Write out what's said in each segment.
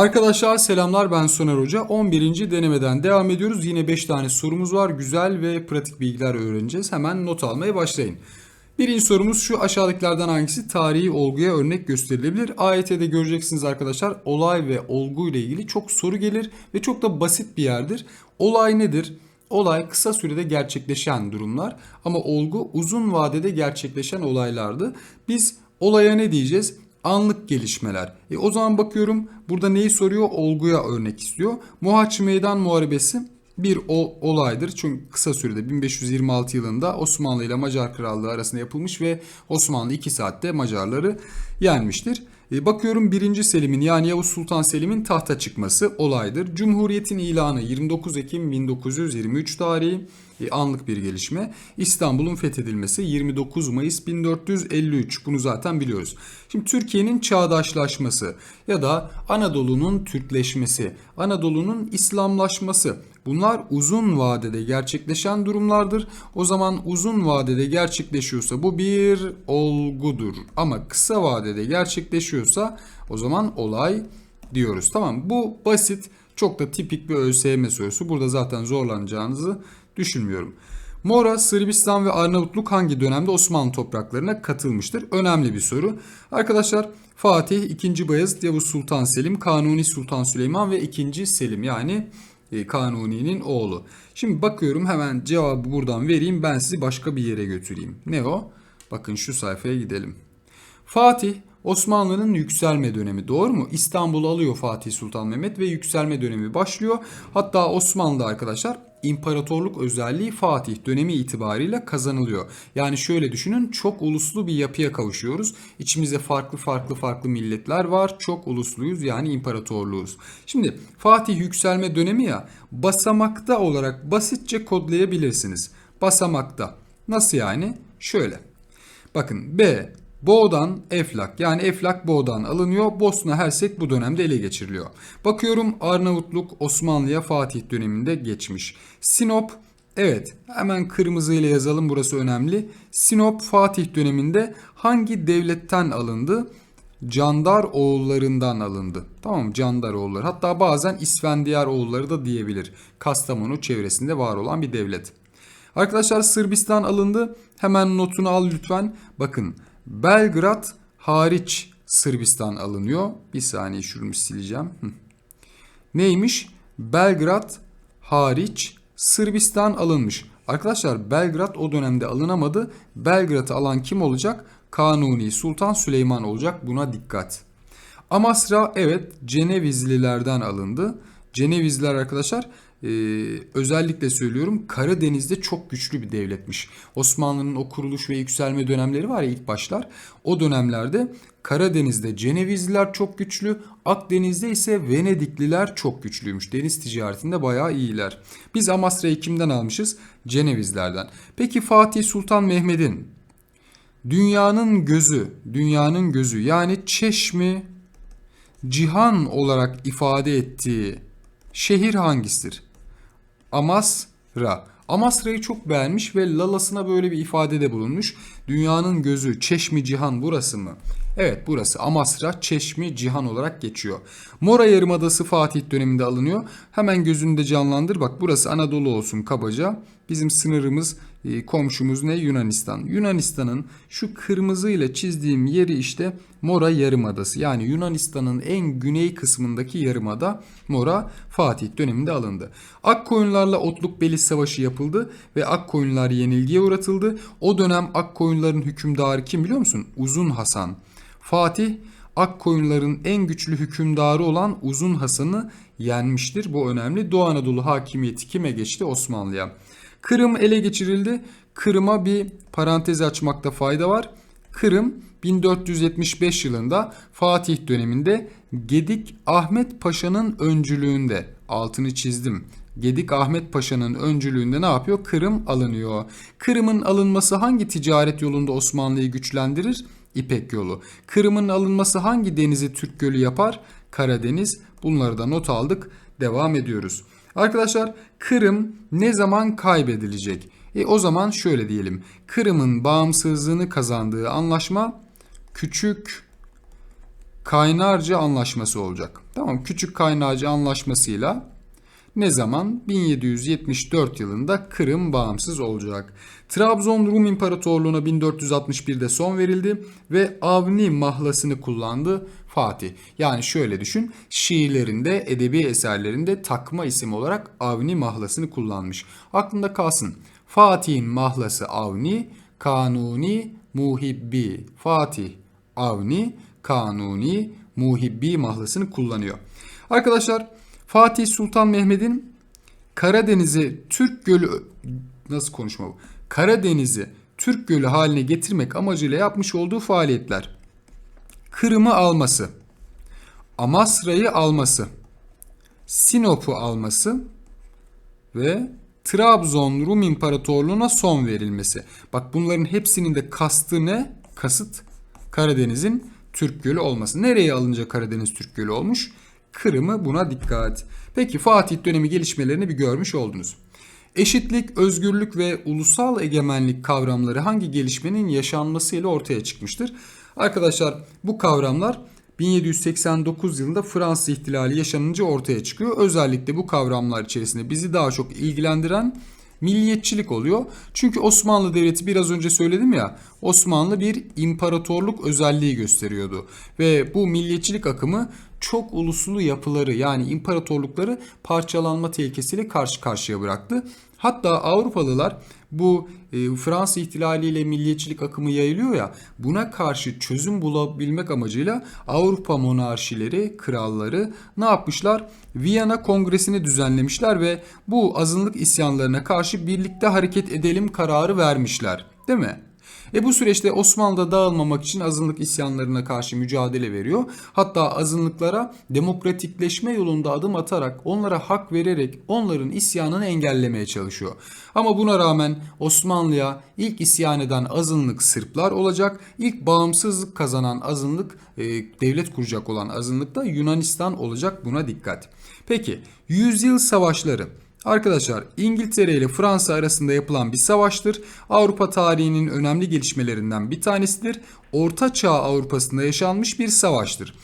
Arkadaşlar selamlar ben Soner Hoca. 11. denemeden devam ediyoruz. Yine 5 tane sorumuz var. Güzel ve pratik bilgiler öğreneceğiz. Hemen not almaya başlayın. Birinci sorumuz şu aşağıdakilerden hangisi tarihi olguya örnek gösterilebilir? AYT'de göreceksiniz arkadaşlar olay ve olgu ile ilgili çok soru gelir ve çok da basit bir yerdir. Olay nedir? Olay kısa sürede gerçekleşen durumlar ama olgu uzun vadede gerçekleşen olaylardı. Biz olaya ne diyeceğiz? Anlık gelişmeler. E o zaman bakıyorum burada neyi soruyor? Olguya örnek istiyor. Mohaç Meydan Muharebesi bir olaydır. Çünkü kısa sürede 1526 yılında Osmanlı ile Macar Krallığı arasında yapılmış ve Osmanlı 2 saatte Macarları yenmiştir. E, bakıyorum 1. Selim'in yani Yavuz Sultan Selim'in tahta çıkması olaydır. Cumhuriyetin ilanı 29 Ekim 1923 tarihi anlık bir gelişme. İstanbul'un fethedilmesi 29 Mayıs 1453 bunu zaten biliyoruz. Şimdi Türkiye'nin çağdaşlaşması ya da Anadolu'nun Türkleşmesi, Anadolu'nun İslamlaşması bunlar uzun vadede gerçekleşen durumlardır. O zaman uzun vadede gerçekleşiyorsa bu bir olgudur. Ama kısa vadede gerçekleşiyorsa o zaman olay diyoruz. Tamam bu basit çok da tipik bir ÖSYM sorusu. Burada zaten zorlanacağınızı düşünmüyorum. Mora, Sırbistan ve Arnavutluk hangi dönemde Osmanlı topraklarına katılmıştır? Önemli bir soru. Arkadaşlar Fatih, 2. Bayezid, Yavuz Sultan Selim, Kanuni Sultan Süleyman ve 2. Selim yani e, Kanuni'nin oğlu. Şimdi bakıyorum hemen cevabı buradan vereyim ben sizi başka bir yere götüreyim. Ne o? Bakın şu sayfaya gidelim. Fatih Osmanlı'nın yükselme dönemi doğru mu? İstanbul'u alıyor Fatih Sultan Mehmet ve yükselme dönemi başlıyor. Hatta Osmanlı arkadaşlar imparatorluk özelliği Fatih dönemi itibariyle kazanılıyor. Yani şöyle düşünün çok uluslu bir yapıya kavuşuyoruz. İçimizde farklı farklı farklı milletler var. Çok ulusluyuz yani imparatorluğuz. Şimdi Fatih yükselme dönemi ya basamakta olarak basitçe kodlayabilirsiniz. Basamakta. Nasıl yani? Şöyle. Bakın B Boğdan Eflak yani Eflak Boğdan alınıyor. Bosna Hersek bu dönemde ele geçiriliyor. Bakıyorum Arnavutluk Osmanlı'ya Fatih döneminde geçmiş. Sinop evet hemen kırmızı ile yazalım burası önemli. Sinop Fatih döneminde hangi devletten alındı? Candar oğullarından alındı. Tamam? Candar oğulları. Hatta bazen İsfendiyar oğulları da diyebilir. Kastamonu çevresinde var olan bir devlet. Arkadaşlar Sırbistan alındı. Hemen notunu al lütfen. Bakın Belgrad hariç Sırbistan alınıyor. Bir saniye şunu sileceğim. Neymiş? Belgrad hariç Sırbistan alınmış. Arkadaşlar Belgrad o dönemde alınamadı. Belgrad'ı alan kim olacak? Kanuni Sultan Süleyman olacak. Buna dikkat. Amasra evet Cenevizlilerden alındı. Cenevizliler arkadaşlar e, özellikle söylüyorum Karadeniz'de çok güçlü bir devletmiş. Osmanlı'nın o kuruluş ve yükselme dönemleri var ya ilk başlar. O dönemlerde Karadeniz'de Cenevizliler çok güçlü, Akdeniz'de ise Venedikliler çok güçlüymüş. Deniz ticaretinde bayağı iyiler. Biz Amasra'yı kimden almışız? Cenevizlerden. Peki Fatih Sultan Mehmet'in dünyanın gözü, dünyanın gözü yani çeşmi cihan olarak ifade ettiği şehir hangisidir? Amasra. Amasra'yı çok beğenmiş ve lalasına böyle bir ifadede bulunmuş. Dünyanın gözü, çeşmi cihan burası mı? Evet burası Amasra, Çeşmi, Cihan olarak geçiyor. Mora Yarımadası Fatih döneminde alınıyor. Hemen gözünde canlandır. Bak burası Anadolu olsun kabaca. Bizim sınırımız komşumuz ne? Yunanistan. Yunanistan'ın şu kırmızı ile çizdiğim yeri işte Mora Yarımadası. Yani Yunanistan'ın en güney kısmındaki yarımada Mora Fatih döneminde alındı. Akkoyunlarla Otluk Beliz Savaşı yapıldı ve Akkoyunlar yenilgiye uğratıldı. O dönem Akkoyunların hükümdarı kim biliyor musun? Uzun Hasan. Fatih Akkoyunların en güçlü hükümdarı olan Uzun Hasan'ı yenmiştir. Bu önemli. Doğu Anadolu hakimiyeti kime geçti? Osmanlı'ya. Kırım ele geçirildi. Kırım'a bir parantez açmakta fayda var. Kırım 1475 yılında Fatih döneminde Gedik Ahmet Paşa'nın öncülüğünde altını çizdim. Gedik Ahmet Paşa'nın öncülüğünde ne yapıyor? Kırım alınıyor. Kırım'ın alınması hangi ticaret yolunda Osmanlı'yı güçlendirir? İpek yolu. Kırım'ın alınması hangi denizi Türk Gölü yapar? Karadeniz. Bunları da not aldık. Devam ediyoruz. Arkadaşlar Kırım ne zaman kaybedilecek? E o zaman şöyle diyelim. Kırım'ın bağımsızlığını kazandığı anlaşma Küçük Kaynarca Anlaşması olacak. Tamam Küçük Kaynarca Anlaşması'yla ne zaman? 1774 yılında Kırım bağımsız olacak. Trabzon Rum İmparatorluğu'na 1461'de son verildi ve Avni mahlasını kullandı Fatih. Yani şöyle düşün, şiirlerinde, edebi eserlerinde takma isim olarak Avni mahlasını kullanmış. Aklında kalsın. Fatih'in mahlası Avni, Kanuni, Muhibbi. Fatih, Avni, Kanuni, Muhibbi mahlasını kullanıyor. Arkadaşlar Fatih Sultan Mehmet'in Karadeniz'i Türk Gölü nasıl konuşma bu? Karadeniz'i Türk Gölü haline getirmek amacıyla yapmış olduğu faaliyetler. Kırım'ı alması, Amasra'yı alması, Sinop'u alması ve Trabzon Rum İmparatorluğu'na son verilmesi. Bak bunların hepsinin de kastı ne? Kasıt Karadeniz'in Türk Gölü olması. Nereye alınca Karadeniz Türk Gölü olmuş? Kırım'ı buna dikkat. Peki Fatih dönemi gelişmelerini bir görmüş oldunuz. Eşitlik, özgürlük ve ulusal egemenlik kavramları hangi gelişmenin yaşanmasıyla ortaya çıkmıştır? Arkadaşlar bu kavramlar 1789 yılında Fransız ihtilali yaşanınca ortaya çıkıyor. Özellikle bu kavramlar içerisinde bizi daha çok ilgilendiren milliyetçilik oluyor. Çünkü Osmanlı Devleti biraz önce söyledim ya Osmanlı bir imparatorluk özelliği gösteriyordu. Ve bu milliyetçilik akımı çok uluslu yapıları yani imparatorlukları parçalanma tehlikesiyle karşı karşıya bıraktı. Hatta Avrupalılar bu e, Fransız ihtilaliyle milliyetçilik akımı yayılıyor ya buna karşı çözüm bulabilmek amacıyla Avrupa monarşileri, kralları ne yapmışlar? Viyana Kongresi'ni düzenlemişler ve bu azınlık isyanlarına karşı birlikte hareket edelim kararı vermişler. Değil mi? E bu süreçte Osmanlı'da dağılmamak için azınlık isyanlarına karşı mücadele veriyor. Hatta azınlıklara demokratikleşme yolunda adım atarak onlara hak vererek onların isyanını engellemeye çalışıyor. Ama buna rağmen Osmanlı'ya ilk isyan eden azınlık Sırplar olacak. İlk bağımsızlık kazanan azınlık e, devlet kuracak olan azınlık da Yunanistan olacak buna dikkat. Peki yüzyıl savaşları Arkadaşlar İngiltere ile Fransa arasında yapılan bir savaştır. Avrupa tarihinin önemli gelişmelerinden bir tanesidir. Orta Çağ Avrupa'sında yaşanmış bir savaştır.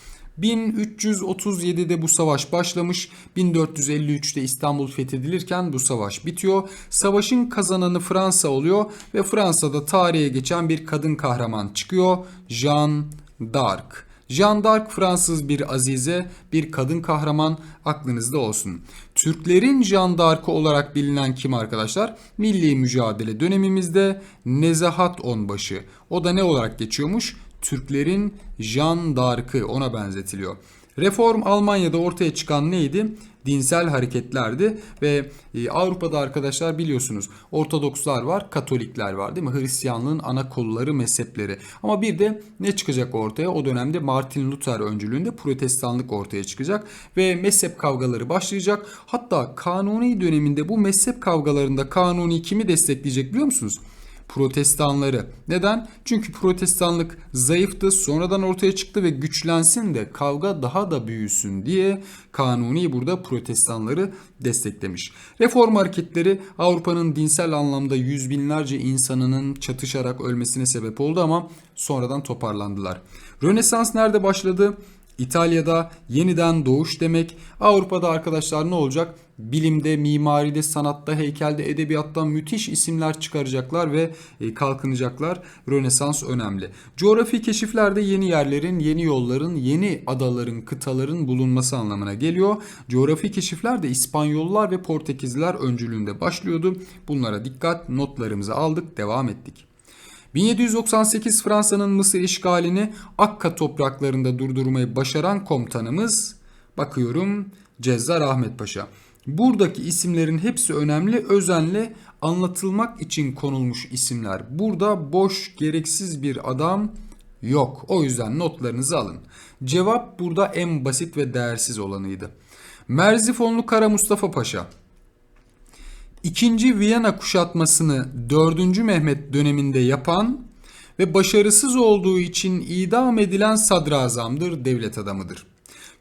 1337'de bu savaş başlamış. 1453'te İstanbul fethedilirken bu savaş bitiyor. Savaşın kazananı Fransa oluyor ve Fransa'da tarihe geçen bir kadın kahraman çıkıyor. Jeanne d'Arc. Jeanne d'Arc Fransız bir azize, bir kadın kahraman aklınızda olsun. Türklerin Jeanne d'Arc'ı olarak bilinen kim arkadaşlar? Milli mücadele dönemimizde Nezahat Onbaşı. O da ne olarak geçiyormuş? Türklerin Jeanne d'Arc'ı ona benzetiliyor. Reform Almanya'da ortaya çıkan neydi? Dinsel hareketlerdi ve e, Avrupa'da arkadaşlar biliyorsunuz Ortodokslar var, Katolikler var değil mi? Hristiyanlığın ana kolları, mezhepleri. Ama bir de ne çıkacak ortaya? O dönemde Martin Luther öncülüğünde Protestanlık ortaya çıkacak ve mezhep kavgaları başlayacak. Hatta Kanuni döneminde bu mezhep kavgalarında Kanuni kimi destekleyecek biliyor musunuz? Protestanları. Neden? Çünkü protestanlık zayıftı, sonradan ortaya çıktı ve güçlensin de kavga daha da büyüsün diye Kanuni burada protestanları desteklemiş. Reform hareketleri Avrupa'nın dinsel anlamda yüz binlerce insanının çatışarak ölmesine sebep oldu ama sonradan toparlandılar. Rönesans nerede başladı? İtalya'da yeniden doğuş demek. Avrupa'da arkadaşlar ne olacak? Bilimde, mimaride, sanatta, heykelde, edebiyatta müthiş isimler çıkaracaklar ve e, kalkınacaklar. Rönesans önemli. Coğrafi keşiflerde yeni yerlerin, yeni yolların, yeni adaların, kıtaların bulunması anlamına geliyor. Coğrafi keşifler de İspanyollar ve Portekizliler öncülüğünde başlıyordu. Bunlara dikkat notlarımızı aldık, devam ettik. 1798 Fransa'nın Mısır işgalini Akka topraklarında durdurmayı başaran komutanımız bakıyorum Cezzar Ahmet Paşa. Buradaki isimlerin hepsi önemli, özenle anlatılmak için konulmuş isimler. Burada boş, gereksiz bir adam yok. O yüzden notlarınızı alın. Cevap burada en basit ve değersiz olanıydı. Merzifonlu Kara Mustafa Paşa İkinci Viyana kuşatmasını 4. Mehmet döneminde yapan ve başarısız olduğu için idam edilen sadrazamdır, devlet adamıdır.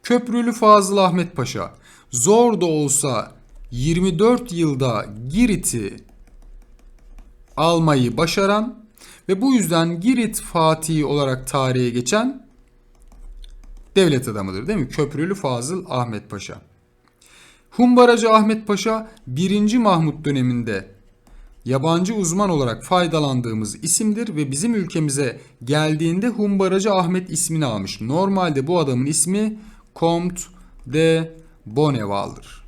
Köprülü Fazıl Ahmet Paşa zor da olsa 24 yılda Girit'i almayı başaran ve bu yüzden Girit Fatihi olarak tarihe geçen devlet adamıdır değil mi? Köprülü Fazıl Ahmet Paşa. Humbaracı Ahmet Paşa 1. Mahmut döneminde yabancı uzman olarak faydalandığımız isimdir ve bizim ülkemize geldiğinde Humbaracı Ahmet ismini almış. Normalde bu adamın ismi Comte de Bonneval'dır.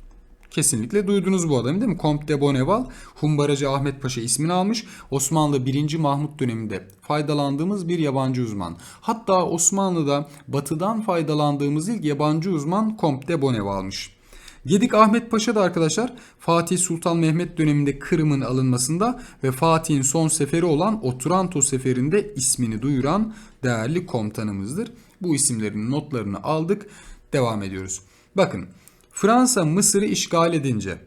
Kesinlikle duydunuz bu adamı değil mi? Comte de Bonneval, Humbaracı Ahmet Paşa ismini almış. Osmanlı 1. Mahmut döneminde faydalandığımız bir yabancı uzman. Hatta Osmanlı'da batıdan faydalandığımız ilk yabancı uzman Comte de Bonneval'mış. Gedik Ahmet Paşa da arkadaşlar Fatih Sultan Mehmet döneminde Kırım'ın alınmasında ve Fatih'in son seferi olan Otranto seferinde ismini duyuran değerli komutanımızdır. Bu isimlerin notlarını aldık. Devam ediyoruz. Bakın Fransa Mısır'ı işgal edince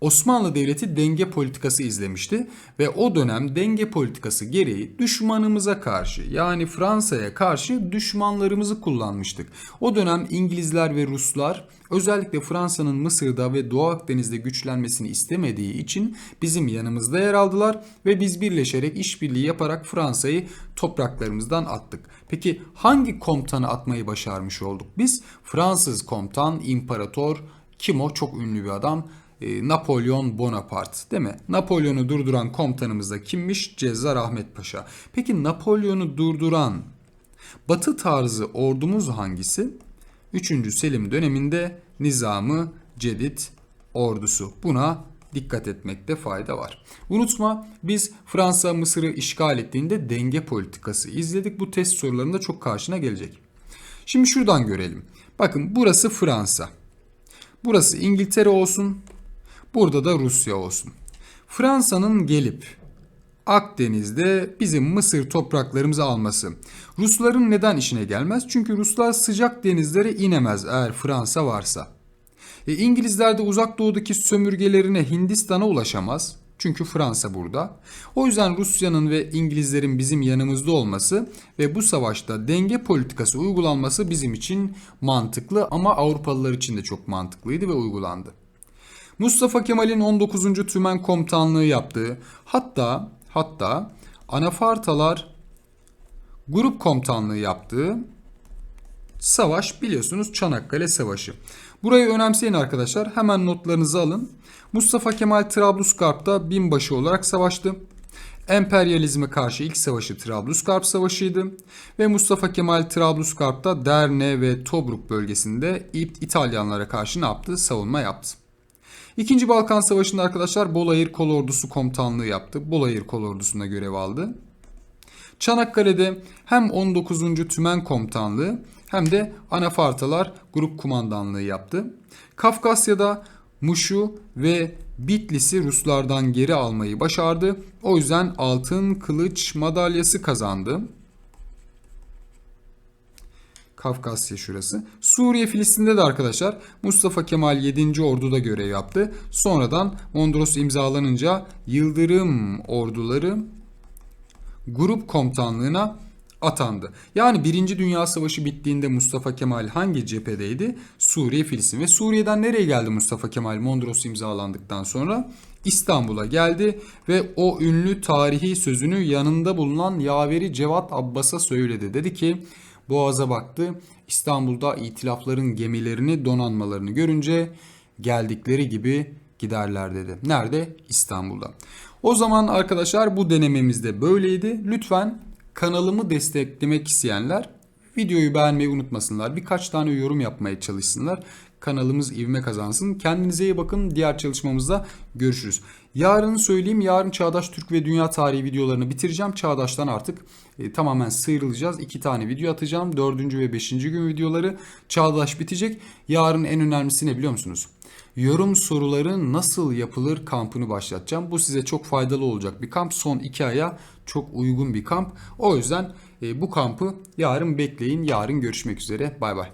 Osmanlı Devleti denge politikası izlemişti ve o dönem denge politikası gereği düşmanımıza karşı yani Fransa'ya karşı düşmanlarımızı kullanmıştık. O dönem İngilizler ve Ruslar özellikle Fransa'nın Mısır'da ve Doğu Akdeniz'de güçlenmesini istemediği için bizim yanımızda yer aldılar ve biz birleşerek işbirliği yaparak Fransa'yı topraklarımızdan attık. Peki hangi komutanı atmayı başarmış olduk? Biz Fransız komutan, imparator, kim o? Çok ünlü bir adam. E, Napolyon Bonaparte değil mi? Napolyon'u durduran komutanımız da kimmiş? Cezzar Ahmet Paşa. Peki Napolyon'u durduran batı tarzı ordumuz hangisi? 3. Selim döneminde Nizamı Cedid ordusu. Buna dikkat etmekte fayda var. Unutma biz Fransa Mısır'ı işgal ettiğinde denge politikası izledik. Bu test sorularında çok karşına gelecek. Şimdi şuradan görelim. Bakın burası Fransa. Burası İngiltere olsun. Burada da Rusya olsun. Fransa'nın gelip Akdeniz'de bizim Mısır topraklarımızı alması. Rusların neden işine gelmez? Çünkü Ruslar sıcak denizlere inemez eğer Fransa varsa. E, İngilizler de uzak doğudaki sömürgelerine Hindistan'a ulaşamaz. Çünkü Fransa burada. O yüzden Rusya'nın ve İngilizlerin bizim yanımızda olması ve bu savaşta denge politikası uygulanması bizim için mantıklı ama Avrupalılar için de çok mantıklıydı ve uygulandı. Mustafa Kemal'in 19. Tümen Komutanlığı yaptığı hatta hatta Anafartalar grup komutanlığı yaptığı savaş biliyorsunuz Çanakkale Savaşı. Burayı önemseyin arkadaşlar. Hemen notlarınızı alın. Mustafa Kemal Trablusgarp'ta binbaşı olarak savaştı. Emperyalizme karşı ilk savaşı Trablusgarp Savaşı'ydı ve Mustafa Kemal Trablusgarp'ta Derne ve Tobruk bölgesinde İtalyanlara karşı ne yaptı? Savunma yaptı. İkinci Balkan Savaşı'nda arkadaşlar Bolayır Kolordusu komutanlığı yaptı. Bolayır Kolordusu'na görev aldı. Çanakkale'de hem 19. Tümen Komutanlığı hem de Anafartalar Grup Kumandanlığı yaptı. Kafkasya'da Muş'u ve Bitlis'i Ruslardan geri almayı başardı. O yüzden altın kılıç madalyası kazandı. Kafkasya şurası. Suriye Filistin'de de arkadaşlar Mustafa Kemal 7. Ordu'da görev yaptı. Sonradan Mondros imzalanınca Yıldırım orduları grup komutanlığına atandı. Yani 1. Dünya Savaşı bittiğinde Mustafa Kemal hangi cephedeydi? Suriye, Filistin ve Suriye'den nereye geldi Mustafa Kemal Mondros imzalandıktan sonra? İstanbul'a geldi ve o ünlü tarihi sözünü yanında bulunan Yaveri Cevat Abbas'a söyledi. Dedi ki Boğaz'a baktı. İstanbul'da itilafların gemilerini, donanmalarını görünce geldikleri gibi giderler dedi. Nerede? İstanbul'da. O zaman arkadaşlar bu denememizde böyleydi. Lütfen kanalımı desteklemek isteyenler videoyu beğenmeyi unutmasınlar. Birkaç tane yorum yapmaya çalışsınlar. Kanalımız ivme kazansın. Kendinize iyi bakın. Diğer çalışmamızda görüşürüz. Yarın söyleyeyim. Yarın Çağdaş Türk ve Dünya Tarihi videolarını bitireceğim. Çağdaş'tan artık e, tamamen sıyrılacağız. İki tane video atacağım. Dördüncü ve beşinci gün videoları. Çağdaş bitecek. Yarın en önemlisi ne biliyor musunuz? Yorum soruları nasıl yapılır kampını başlatacağım. Bu size çok faydalı olacak bir kamp. Son iki aya çok uygun bir kamp. O yüzden bu kampı yarın bekleyin. Yarın görüşmek üzere. Bay bay.